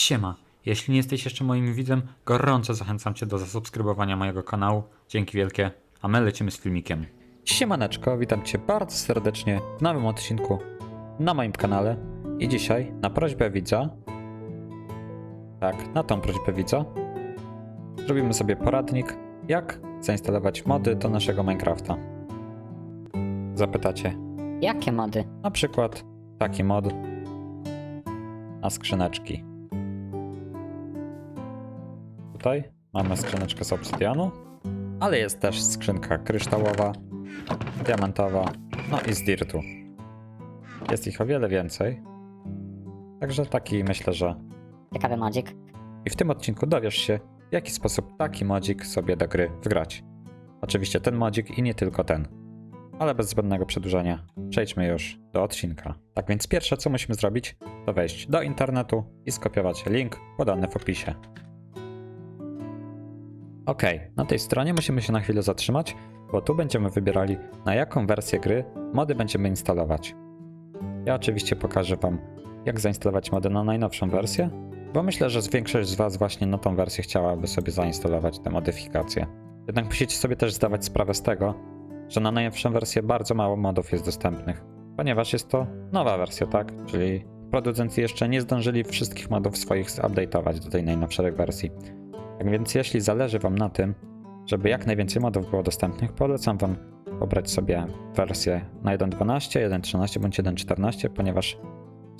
Siema! Jeśli nie jesteś jeszcze moim widzem, gorąco zachęcam Cię do zasubskrybowania mojego kanału. Dzięki wielkie, a my lecimy z filmikiem. Siemaneczko, witam Cię bardzo serdecznie w nowym odcinku na moim kanale. I dzisiaj, na prośbę widza, tak, na tą prośbę widza, zrobimy sobie poradnik, jak zainstalować mody do naszego Minecrafta. Zapytacie, Jakie mody? na przykład taki mod na skrzyneczki. Tutaj mamy skrzyneczkę z obsydianu, ale jest też skrzynka kryształowa, diamentowa, no i z dirtu. Jest ich o wiele więcej. Także taki myślę, że Ciekawy modzik. i w tym odcinku dowiesz się, w jaki sposób taki modzik sobie do gry wgrać. Oczywiście ten modzik i nie tylko ten. Ale bez zbędnego przedłużenia, przejdźmy już do odcinka. Tak więc pierwsze co musimy zrobić, to wejść do internetu i skopiować link podany w opisie. Ok, na tej stronie musimy się na chwilę zatrzymać, bo tu będziemy wybierali na jaką wersję gry mody będziemy instalować. Ja oczywiście pokażę Wam, jak zainstalować mody na najnowszą wersję, bo myślę, że większość z Was właśnie na tą wersję chciałaby sobie zainstalować te modyfikacje. Jednak musicie sobie też zdawać sprawę z tego, że na najnowszą wersję bardzo mało modów jest dostępnych, ponieważ jest to nowa wersja, tak? Czyli producenci jeszcze nie zdążyli wszystkich modów swoich zupdate'ować do tej najnowszej wersji. Tak więc jeśli zależy Wam na tym, żeby jak najwięcej modów było dostępnych, polecam Wam pobrać sobie wersję na 1.12, 1.13 bądź 1.14, ponieważ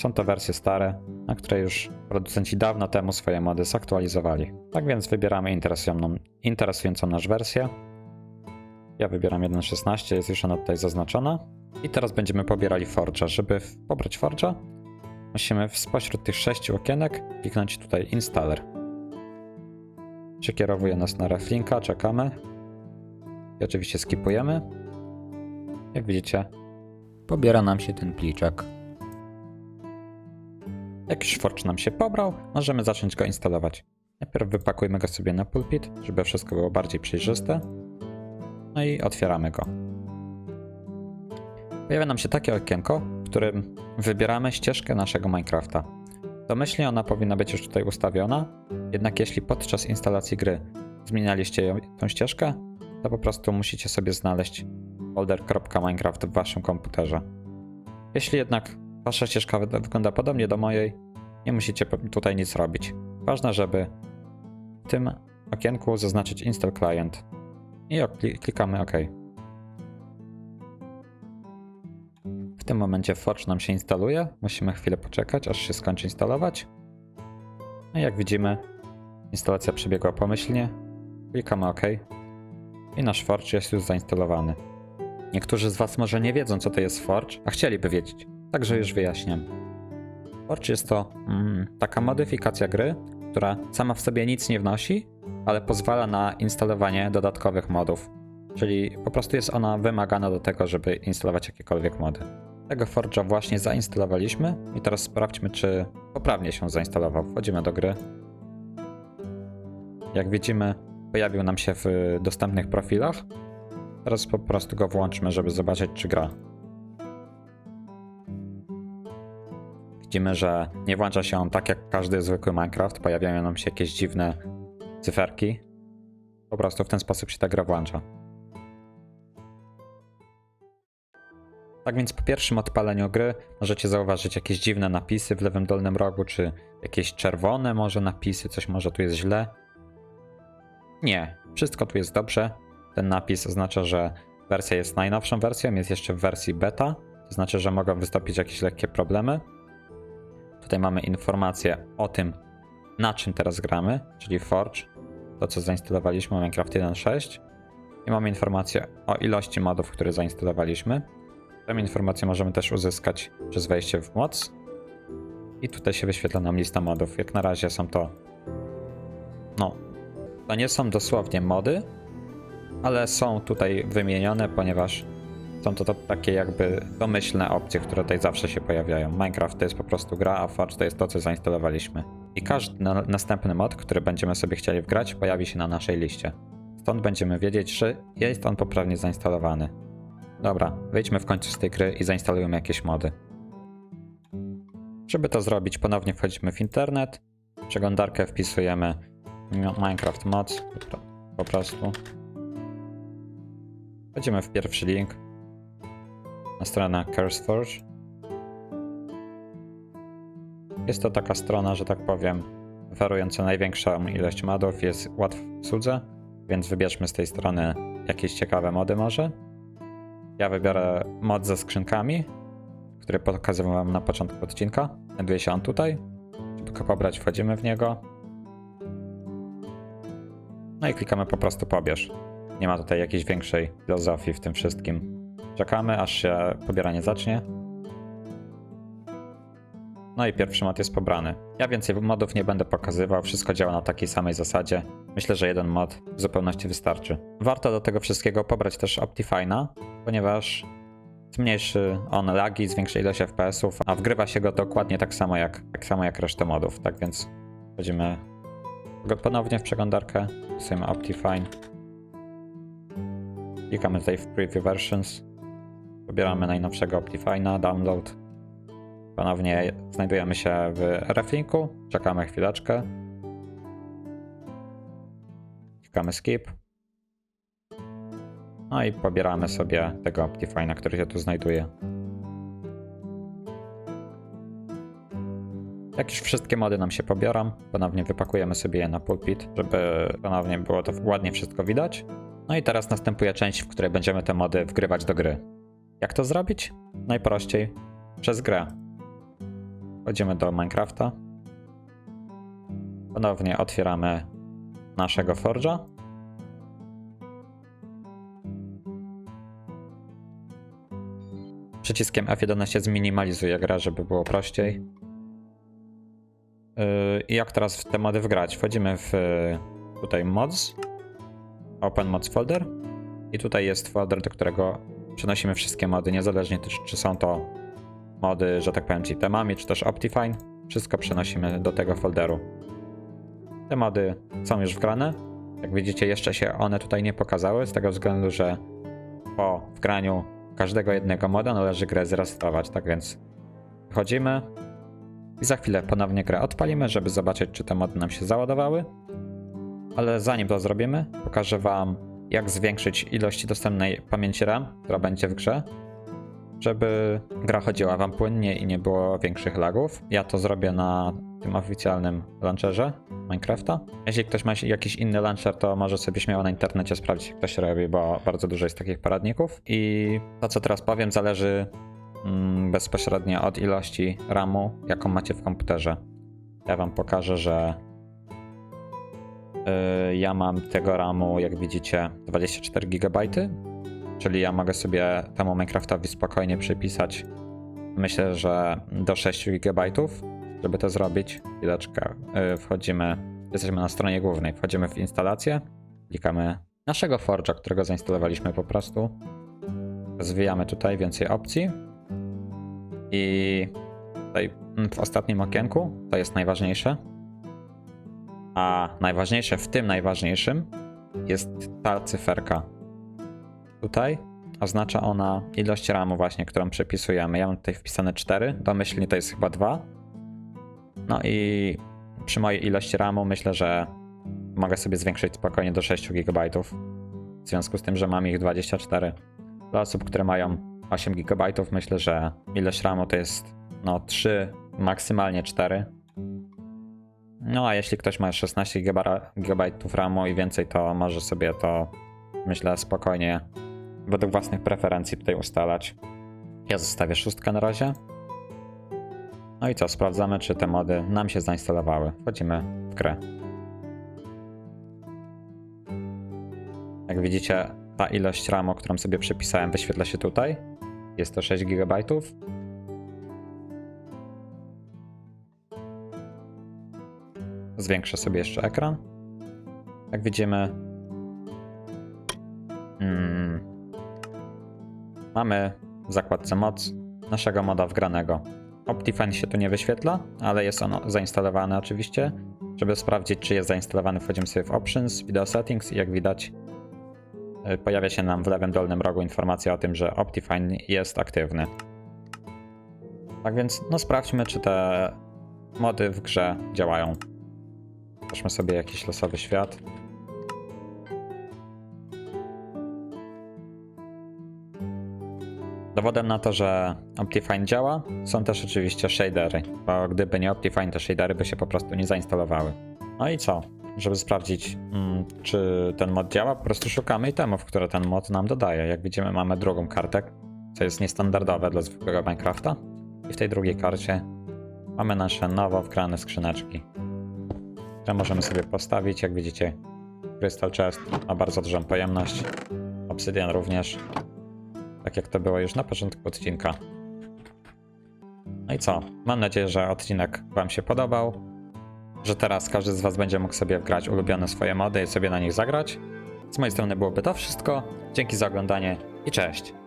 są to wersje stare, na które już producenci dawno temu swoje mody zaktualizowali. Tak więc wybieramy interesującą, interesującą nas wersję. Ja wybieram 1.16, jest już ona tutaj zaznaczona. I teraz będziemy pobierali Forge'a. Żeby pobrać Forge'a, musimy spośród tych sześciu okienek kliknąć tutaj Installer. Przekierowuje nas na reflinka, czekamy. I oczywiście skipujemy. Jak widzicie, pobiera nam się ten pliczek. Jak już Forge nam się pobrał, możemy zacząć go instalować. Najpierw wypakujmy go sobie na pulpit, żeby wszystko było bardziej przejrzyste. No i otwieramy go. Pojawia nam się takie okienko, w którym wybieramy ścieżkę naszego Minecrafta. Domyślnie ona powinna być już tutaj ustawiona, jednak jeśli podczas instalacji gry zmienialiście tą ścieżkę, to po prostu musicie sobie znaleźć folder.minecraft w waszym komputerze. Jeśli jednak wasza ścieżka wy- wygląda podobnie do mojej, nie musicie tutaj nic robić. Ważne, żeby w tym okienku zaznaczyć Install Client i klikamy OK. Tym momencie Forge nam się instaluje. Musimy chwilę poczekać, aż się skończy instalować. No jak widzimy, instalacja przebiegła pomyślnie. Klikamy OK. I nasz Forge jest już zainstalowany. Niektórzy z Was może nie wiedzą, co to jest Forge, a chcieliby wiedzieć. Także już wyjaśniam. Forge jest to mm, taka modyfikacja gry, która sama w sobie nic nie wnosi, ale pozwala na instalowanie dodatkowych modów. Czyli po prostu jest ona wymagana do tego, żeby instalować jakiekolwiek mody. Tego Forge'a właśnie zainstalowaliśmy i teraz sprawdźmy, czy poprawnie się zainstalował. Wchodzimy do gry. Jak widzimy, pojawił nam się w dostępnych profilach. Teraz po prostu go włączmy, żeby zobaczyć, czy gra. Widzimy, że nie włącza się on tak jak każdy zwykły Minecraft. Pojawiają nam się jakieś dziwne cyferki. Po prostu w ten sposób się ta gra włącza. Tak więc po pierwszym odpaleniu gry możecie zauważyć jakieś dziwne napisy w lewym dolnym rogu, czy jakieś czerwone może napisy, coś może tu jest źle. Nie, wszystko tu jest dobrze. Ten napis oznacza, że wersja jest najnowszą wersją, jest jeszcze w wersji beta, to znaczy, że mogą wystąpić jakieś lekkie problemy. Tutaj mamy informację o tym, na czym teraz gramy, czyli Forge, to co zainstalowaliśmy Minecraft 1.6 i mamy informację o ilości modów, które zainstalowaliśmy. Tę informację możemy też uzyskać przez wejście w moc i tutaj się wyświetla nam lista modów. Jak na razie są to no, to nie są dosłownie mody, ale są tutaj wymienione, ponieważ są to, to takie jakby domyślne opcje, które tutaj zawsze się pojawiają. Minecraft to jest po prostu gra, a Forge to jest to, co zainstalowaliśmy. I każdy na następny mod, który będziemy sobie chcieli wgrać, pojawi się na naszej liście. Stąd będziemy wiedzieć, czy jest on poprawnie zainstalowany. Dobra, wyjdźmy w końcu z tej gry i zainstalujemy jakieś mody. Żeby to zrobić, ponownie wchodzimy w internet przeglądarkę wpisujemy Minecraft Mods po prostu. Wchodzimy w pierwszy link na stronę CurseForge. Jest to taka strona, że tak powiem, oferująca największą ilość modów, jest łatw w obsłudze, więc wybierzmy z tej strony jakieś ciekawe mody może. Ja wybiorę mod ze skrzynkami, który pokazywałem na początku odcinka. Znajduje się on tutaj. Żeby go pobrać, wchodzimy w niego. No i klikamy po prostu pobierz. Nie ma tutaj jakiejś większej filozofii w tym wszystkim. Czekamy, aż się pobieranie zacznie. No i pierwszy mod jest pobrany. Ja więcej modów nie będę pokazywał, wszystko działa na takiej samej zasadzie. Myślę, że jeden mod w zupełności wystarczy. Warto do tego wszystkiego pobrać też Optifine'a, ponieważ zmniejszy on lagi, zwiększy ilość FPS-ów, a wgrywa się go dokładnie tak samo jak, tak samo jak resztę modów. Tak więc wchodzimy go ponownie w przeglądarkę, wpisujemy Optifine. Klikamy tutaj w Preview Versions. Pobieramy najnowszego Optifine'a, download. Ponownie znajdujemy się w reflinku, czekamy chwileczkę. Klikamy skip. No i pobieramy sobie tego Optifine'a, który się tu znajduje. Jak już wszystkie mody nam się pobiorą, ponownie wypakujemy sobie je na pulpit, żeby ponownie było to ładnie wszystko widać. No i teraz następuje część, w której będziemy te mody wgrywać do gry. Jak to zrobić? Najprościej przez grę. Wchodzimy do Minecrafta. Ponownie otwieramy naszego Forge'a. Przyciskiem F11 się zminimalizuje grę, żeby było prościej. Yy, I jak teraz w te mody wgrać? Wchodzimy w yy, tutaj mods, open mods folder i tutaj jest folder, do którego przenosimy wszystkie mody, niezależnie czy są to mody, że tak powiem, czy temami, czy też Optifine. Wszystko przenosimy do tego folderu. Te mody są już wgrane. Jak widzicie, jeszcze się one tutaj nie pokazały, z tego względu, że po wgraniu każdego jednego moda należy grę zresetować. Tak więc wchodzimy i za chwilę ponownie grę odpalimy, żeby zobaczyć, czy te mody nam się załadowały. Ale zanim to zrobimy, pokażę Wam, jak zwiększyć ilość dostępnej pamięci RAM, która będzie w grze, żeby gra chodziła Wam płynnie i nie było większych lagów. Ja to zrobię na tym oficjalnym launcherze Minecrafta. Jeśli ktoś ma jakiś inny launcher, to może sobie śmiało na internecie sprawdzić, jak to się robi, bo bardzo dużo jest takich poradników. I to, co teraz powiem, zależy mm, bezpośrednio od ilości RAMu, jaką macie w komputerze. Ja Wam pokażę, że yy, ja mam tego RAMu, jak widzicie, 24 GB, czyli ja mogę sobie temu Minecraftowi spokojnie przypisać, myślę, że do 6 GB, żeby to zrobić. Chwileczkę, yy, wchodzimy, jesteśmy na stronie głównej, wchodzimy w instalację, klikamy naszego Forge'a, którego zainstalowaliśmy po prostu. Zwijamy tutaj więcej opcji. I tutaj mm, w ostatnim okienku to jest najważniejsze. A najważniejsze w tym najważniejszym jest ta cyferka. Tutaj oznacza ona ilość ramu właśnie, którą przepisujemy. Ja mam tutaj wpisane 4, domyślnie to jest chyba 2. No i przy mojej ilości ramu myślę, że mogę sobie zwiększyć spokojnie do 6 GB. W związku z tym, że mam ich 24. Dla osób, które mają 8 GB, myślę, że ilość RAMu to jest no 3, maksymalnie 4. No a jeśli ktoś ma 16 GB RAMu i więcej, to może sobie to myślę spokojnie według własnych preferencji tutaj ustalać. Ja zostawię szóstkę na razie. No i co, sprawdzamy czy te mody nam się zainstalowały. Wchodzimy w grę. Jak widzicie, ta ilość RAMu, którą sobie przepisałem, wyświetla się tutaj. Jest to 6 GB. Zwiększę sobie jeszcze ekran. Jak widzimy, mamy w zakładce moc naszego moda wgranego. Optifine się tu nie wyświetla, ale jest on zainstalowany oczywiście. Żeby sprawdzić, czy jest zainstalowany, wchodzimy sobie w Options, Video Settings i jak widać, y, pojawia się nam w lewym dolnym rogu informacja o tym, że Optifine jest aktywny. Tak więc, no sprawdźmy, czy te mody w grze działają. Weźmy sobie jakiś losowy świat. Dowodem na to, że Optifine działa, są też oczywiście shadery, bo gdyby nie Optifine, to shadery by się po prostu nie zainstalowały. No i co? Żeby sprawdzić, mm, czy ten mod działa, po prostu szukamy itemów, które ten mod nam dodaje. Jak widzimy, mamy drugą kartę, co jest niestandardowe dla zwykłego Minecrafta. I w tej drugiej karcie mamy nasze nowo wgrane skrzyneczki, które możemy sobie postawić. Jak widzicie, Crystal Chest ma bardzo dużą pojemność, Obsydian również, tak jak to było już na początku odcinka. No i co? Mam nadzieję, że odcinek Wam się podobał, że teraz każdy z Was będzie mógł sobie wgrać ulubione swoje mody i sobie na nich zagrać. Z mojej strony byłoby to wszystko. Dzięki za oglądanie i cześć!